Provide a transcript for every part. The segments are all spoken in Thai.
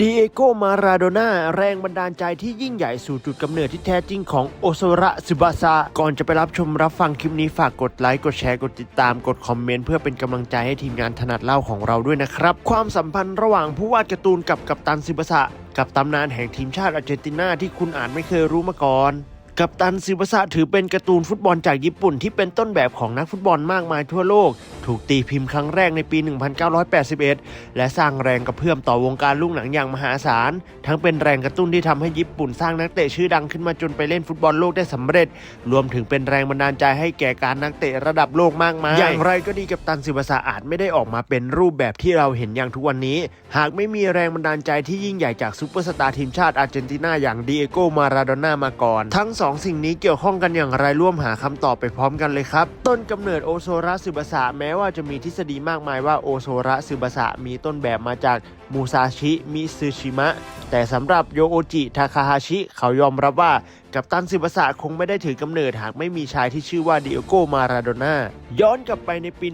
ดีเอโกมาราโดน่าแรงบันดาลใจที่ยิ่งใหญ่สู่จุดกำเนิดที่แท้จริงของโอซระซึบาซาก่อนจะไปรับชมรับฟังคลิปนี้ฝากกดไลค์ กดแชร์ กดติดตาม กดคอมเมนต์เพื่อเป็นกำลังใจให้ทีมงานถนัดเล่าของเราด้วยนะครับ ความสัมพันธ์ระหว่างผู้วาดการ์ตูนกับกัปตันซึบาซากับตำนานแห่งทีมชาติอาร์เจนตินาที่คุณอาจไม่เคยรู้มาก่อน กัปตันซิบาสะถือเป็นการ์ตูนฟุตบอลจากญี่ปุ่นที่เป็นต้นแบบของนักฟุตบอลมากมายทั่วโลก ถูกตีพิมพ์ครั้งแรกในปี 1981 และสร้างแรงกระเพื่อมต่อวงการลูกหนังอย่างมหาศาล ทั้งเป็นแรงกระตุ้นที่ทำให้ญี่ปุ่นสร้างนักเตะชื่อดังขึ้นมาจนไปเล่นฟุตบอลโลกได้สำเร็จ รวมถึงเป็นแรงบันดาลใจให้แก่การนักเตะระดับโลกมากมาย อย่างไรก็ดีกัปตันซิบาสะอาจไม่ได้ออกมาเป็นรูปแบบที่เราเห็นอย่างทุกวันนี้ หากไม่มีแรงบันดาลใจที่ยิ่งใหญ่จากซูเปอร์สตาร์ทีมชาติอาร์เจนตินาอย่างดีเอโกมาราโดน่ามาก่อนทั้งสองสิ่งนี้เกี่ยวข้องกันอย่างไรร่วมหาคำตอบไปพร้อมกันเลยครับ ต้นกำเนิดโอโซระซึบาสะแม้ว่าจะมีทฤษฎีมากมายว่าโอโซระซึบาสะมีต้นแบบมาจากมูซาชิมิซึชิมะ แต่สำหรับโยโอจิทาคาฮาชิ เขายอมรับว่ากัปตันซิบาสะคงไม่ได้ถือกำเนิดหากไม่มีชายที่ชื่อว่าดิโอโกมาราโดน่าย้อนกลับไปในปี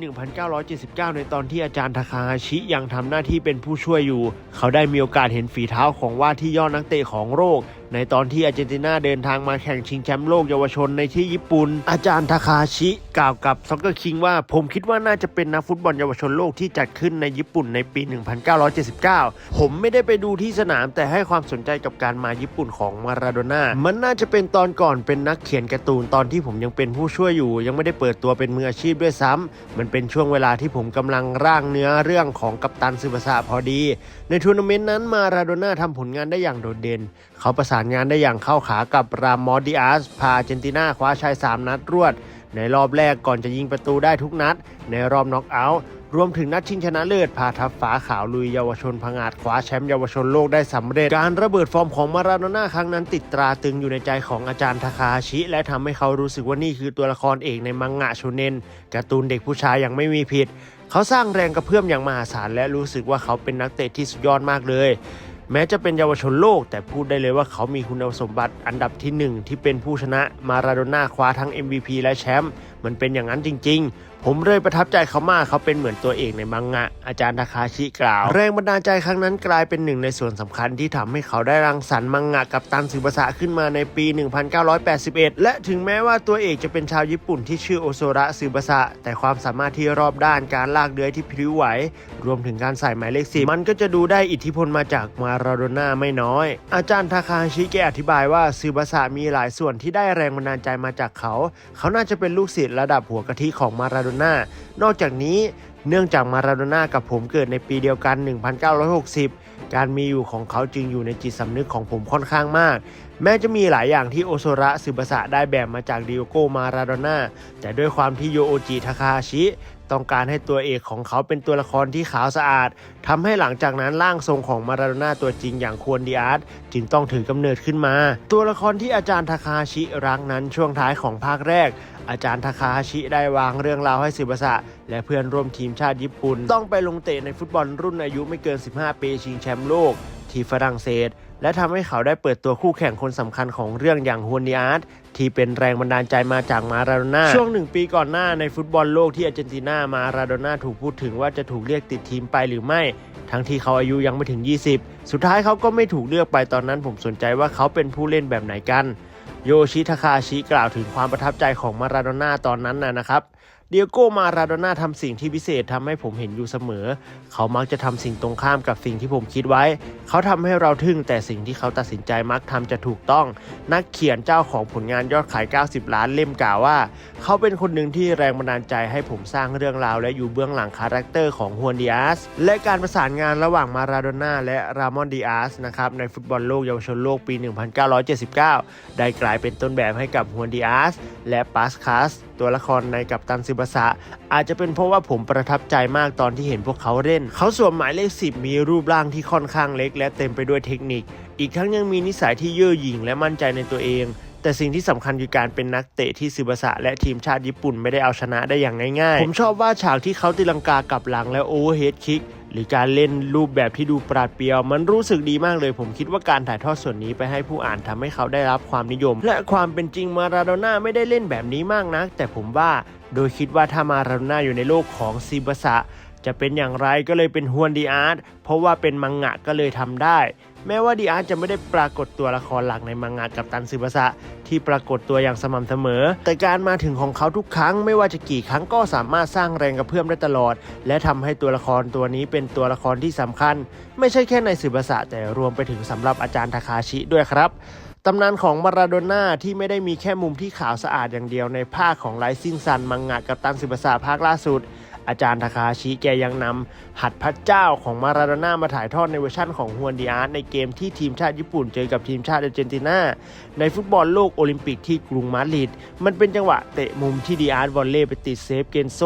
1979 ในตอนที่อาจารย์ทาคาฮาชิยังทำหน้าที่เป็นผู้ช่วยอยู่ เขาได้มีโอกาสเห็นฝีเท้าของว่าที่ยอดนักเตะของโลก ในตอนที่อาร์เจนตินาเดินทางมาแข่งชิงแชมป์โลกเยาวชนในที่ญี่ปุ่น อาจารย์ทาคาชิกล่าวกับซ็อกเกอร์คิงว่า ผมคิดว่าน่าจะเป็นนักฟุตบอลเยาวชนโลกที่จัดขึ้นในญี่ปุ่นในปี 1979 ผมไม่ได้ไปดูที่สนามแต่ให้ความสนใจกับการมาญี่ปุ่นของมาราโดน่า มันน่าจะเป็นตอนก่อนเป็นนักเขียนการ์ตูนตอนที่ผมยังเป็นผู้ช่วยอยู่ ยังไม่ได้เปิดตัวเป็นมืออาชีพด้วยซ้ำมันเป็นช่วงเวลาที่ผมกำลังร่างเนื้อเรื่องของกัปตันซึบาสะพอดี ในทัวร์นาเมนต์นั้นมาราโดน่าทำผลงานได้อย่างโดดเด่น เขาประสานงานได้อย่างเข้าขากับรามมอดิอาส พาเจนตินาคว้าชัย 3 นัดรวด ในรอบแรกก่อนจะยิงประตูได้ทุกนัด ในรอบน็อกเอาท์รวมถึงนัดชิงชนะเลิศพาทัพฟ้าขาวลุยเยาวชนพังอาจคว้าแชมป์เยาวชนโลกได้สำเร็จ การระเบิดฟอร์มของมาราโดน่าครั้งนั้นติดตราตึงอยู่ในใจของอาจารย์ทาคาฮาชิ และทำให้เขารู้สึกว่านี่คือตัวละครเอกในมังงะโชเนนการ์ตูนเด็กผู้ชายอย่างไม่มีผิด เขาสร้างแรงกระเพื่อมอย่างมหาศาลและรู้สึกว่าเขาเป็นนักเตะที่สุดยอดมากเลย แม้จะเป็นเยาวชนโลก แต่พูดได้เลยว่าเขามีคุณสมบัติอันดับที่หนึ่งที่เป็นผู้ชนะมาราโดน่าคว้าทั้ง MVP และแชมป์มันเป็นอย่างนั้นจริง ๆ ผมเลยประทับใจเขามากเขาเป็นเหมือนตัวเอกในมังงะ อาจารย์ทาคาชิกล่าว แรงบันดาลใจครั้งนั้นกลายเป็นหนึ่งในส่วนสำคัญที่ทำให้เขาได้รังสรรค์มังงะกับตันซึบาสะขึ้นมาในปี 1981 และถึงแม้ว่าตัวเอกจะเป็นชาวญี่ปุ่นที่ชื่อโอโซระซึบาสะแต่ความสามารถที่รอบด้านการลากเลื้อยที่พริ้วไหว รวมถึงการใส่หมายเลขสีมันก็จะดูได้อิทธิพลมาจากมาราโดน่าไม่น้อย อาจารย์ทาคาชิแกอธิบายว่าซึบาสะมีหลายส่วนที่ได้แรงบันดาลใจมาจากเขา เขาน่าจะเป็นลูกศิษย์ระดับหัวกะทิของมาราโดน่านอกจากนี้เนื่องจากมาราโดน่ากับผมเกิดในปีเดียวกัน 1960 การมีอยู่ของเขาจึงอยู่ในจิตสำนึกของผมค่อนข้างมาก แม้จะมีหลายอย่างที่โอโซระซึบาสะได้แบบมาจากดิโอโกมาราโดน่าแต่ด้วยความที่โยโอจิทาคาชิ ต้องการให้ตัวเอกของเขาเป็นตัวละครที่ขาวสะอาดทำให้หลังจากนั้นร่างทรงของมาราโดน่าตัวจริงอย่างควรดีอาร์ตจึงต้องถือกำเนิดขึ้นมา ตัวละครที่อาจารย์ทาคาชิรักนั้นช่วงท้ายของภาคแรก อาจารย์ทาคาชิได้วางเรื่องราวให้ซิบาสะและเพื่อนร่วมทีมชาติญี่ปุ่น ต้องไปลงเตะในฟุตบอลรุ่นอายุไม่เกิน 15 ปีชิงแชมป์โลก ที่ฝรั่งเศส และทำให้เขาได้เปิดตัวคู่แข่งคนสำคัญของเรื่องอย่างฮวนดิอาร์ตที่เป็นแรงบันดาลใจมาจากมาราโดน่าช่วงหนึ่งปีก่อนหน้าในฟุตบอลโลกที่อาร์เจนตินามาราโดน่าถูกพูดถึงว่าจะถูกเรียกติดทีมไปหรือไม่ ทั้งที่เขาอายุยังไม่ถึง 20 สุดท้ายเขาก็ไม่ถูกเลือกไปตอนนั้นผมสนใจว่าเขาเป็นผู้เล่นแบบไหนกัน โยชิทาคาชิกล่าวถึงความประทับใจของมาราโดน่าตอนนั้นนะครับ เดียโก้มาราโดน่าทำสิ่งที่พิเศษทำให้ผมเห็นอยู่เสมอ เขามักจะทำสิ่งตรงข้ามกับสิ่งที่ผมคิดไว้ เขาทำให้เราทึ่งแต่สิ่งที่เขาตัดสินใจมักทำจะถูกต้อง นักเขียนเจ้าของผลงานยอดขาย 90 ล้านเล่มกล่าวว่า เขาเป็นคนหนึ่งที่แรงบันดาลใจให้ผมสร้างเรื่องราว และอยู่เบื้องหลังคาแรคเตอร์ของฮวนดิอาสและการประสานงานระหว่างมาราโดน่าและรามอนดิอาสนะครับในฟุตบอลโลกเยาวชนโลกปี 1979 ได้กลายเป็นต้นแบบให้กับฮวนดิอาสและปาสคัส ตัวละครในกัปตันซิบาสะอาจจะเป็นเพราะว่าผมประทับใจมากตอนที่เห็นพวกเขาเล่น เขาสวมหมายเลข 10 มีรูปร่างที่ค่อนข้างเล็ก และเต็มไปด้วยเทคนิค อีกทั้งยังมีนิสัยที่เย่อหยิ่งและมั่นใจในตัวเองแต่สิ่งที่สำคัญคือการเป็นนักเตะที่ซิบาสะและทีมชาติญี่ปุ่นไม่ได้เอาชนะได้อย่างง่ายๆ ผมชอบว่าฉากที่เขาตีลังกากลับหลังและโอเวอร์เฮดคิก หรือการเล่นรูปแบบที่ดูปราดเปรียว มันรู้สึกดีมากเลย ผมคิดว่าการถ่ายทอดส่วนนี้ไปให้ผู้อ่านทำให้เขาได้รับความนิยม และความเป็นจริงมาราโดน่าไม่ได้เล่นแบบนี้มากนัก แต่ผมว่าโดยคิดว่าถ้ามาราโดน่าอยู่ในโลกของซีบาสะจะเป็นอย่างไรก็เลยเป็นฮวนดีอาร์ตเพราะว่าเป็นมังงะก็เลยทำได้ แม้ว่าดีอาร์จะไม่ได้ปรากฏตัวละครหลักในมังงะกับตันซึบาสะที่ปรากฏตัวอย่างสม่ำเสมอ แต่การมาถึงของเขาทุกครั้งไม่ว่าจะกี่ครั้งก็สามารถสร้างแรงกระเพื่อมได้ตลอด และทำให้ตัวละครตัวนี้เป็นตัวละครที่สำคัญ ไม่ใช่แค่ในซึบาสะแต่รวมไปถึงสำหรับอาจารย์ทาคาชิด้วยครับตำนานของมาราโดน่าที่ไม่ได้มีแค่มุมที่ขาวสะอาดอย่างเดียวในภาคของไลซิงซันมังงะกับตันซึบาสะภาคล่าสุด อาจารย์ทาคาชิแกยังนำหัดพระเจ้าของมาราโดน่ามาถ่ายทอดในเวอร์ชั่นของฮวนดีอาร์ตในเกมที่ทีมชาติญี่ปุ่นเจอกับทีมชาติอาร์เจนตินาในฟุตบอลโลกโอลิมปิกที่กรุงมาดริดมันเป็นจังหวะเตะมุมที่ดีอาร์ตวอลเล่ไปติดเซฟเกนโซ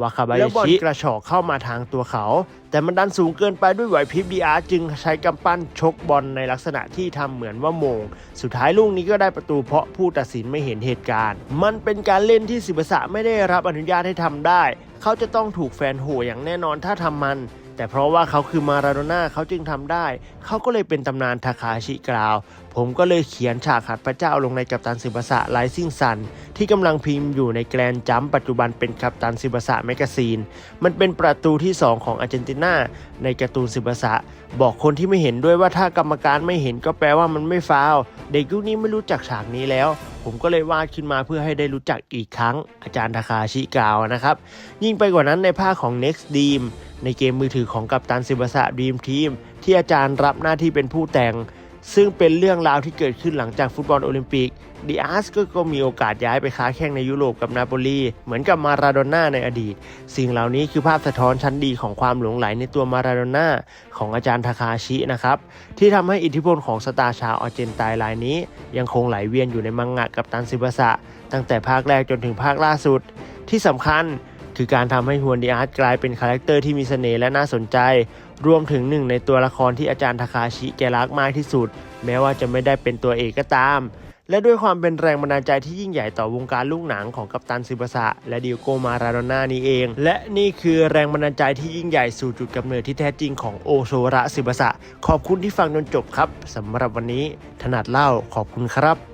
วาคาบายาชิกระชอกเข้ามาทางตัวเขา แต่มันดันสูงเกินไปด้วยไหวพริบดีอาร์จึงใช้กำปั้นชกบอลในลักษณะที่ทำเหมือนว่าโมง สุดท้ายลูกนี้ก็ได้ประตูเพราะผู้ตัดสินไม่เห็นเหตุการณ์ มันเป็นการเล่นที่สิบสะไม่ได้รับอนุญาตให้ทำได้ เขาจะต้องถูกแฟนโห่อย่างแน่นอนถ้าทำมัน แต่เพราะว่าเขาคือมาราโดน่าเขาจึงทำได้ เขาก็เลยเป็นตำนานทาคาชิกล่าว ผมก็เลยเขียนฉากหัดพระเจ้าลงในกัปตันซิบาสะไลซิงซันที่กำลังพิมพ์อยู่ในแกรนจัมปัจจุบันเป็นกัปตันซิบาสะแมกกาซีน มันเป็นประตูที่ 2 ของอาร์เจนตินาในการ์ตูนซิบาสะบอกคนที่ไม่เห็นด้วยว่าถ้ากรรมการไม่เห็นก็แปลว่ามันไม่ฟาวเด็กยุคนี้ไม่รู้จักฉากนี้แล้ว ผมก็เลยวาดขึ้นมาเพื่อให้ได้รู้จักอีกครั้งอาจารย์ทาคาชิกาวนะครับ ยิ่งไปกว่านั้นในภาคของ Next Dream ในเกมมือถือของกัปตันซิบาสะดีมทีมที่อาจารย์รับหน้าที่เป็นผู้แต่ง ซึ่งเป็นเรื่องราวที่เกิดขึ้นหลังจากฟุตบอลโอลิมปิกดิอาสก็มีโอกาสย้ายไปค้าแข่งในยุโรปกับนาโปลีเหมือนกับมาราโดน่าในอดีต สิ่งเหล่านี้คือภาพสะท้อนชั้นดีของความหลงไหลในตัวมาราโดน่าของอาจารย์ทาคาชินะครับ ที่ทำให้อิทธิพลของสตาร์ชาวอาร์เจนไตน์รายนี้ ยังคงไหลเวียนอยู่ในมังงะกับตันซิบาสะตั้งแต่ภาคแรกจนถึงภาคล่าสุด ที่สำคัญคือการทำให้ฮวนดีอาร์ตกลายเป็นคาแรคเตอร์ที่มีเสน่ห์และน่าสนใจ รวมถึงหนึ่งในตัวละครที่อาจารย์ทาคาชิแกรักมากที่สุด แม้ว่าจะไม่ได้เป็นตัวเอกก็ตาม และด้วยความเป็นแรงบันดาลใจที่ยิ่งใหญ่ต่อวงการลูกหนังของกัปตันซิบาสะและดิโอโกมาราโดน่านี้เอง และนี่คือแรงบันดาลใจที่ยิ่งใหญ่สู่จุดกำเนิดที่แท้จริงของโอโซระซิบาสะขอบคุณที่ฟังจนจบครับสำหรับวันนี้ถนัดเล่าขอบคุณครับ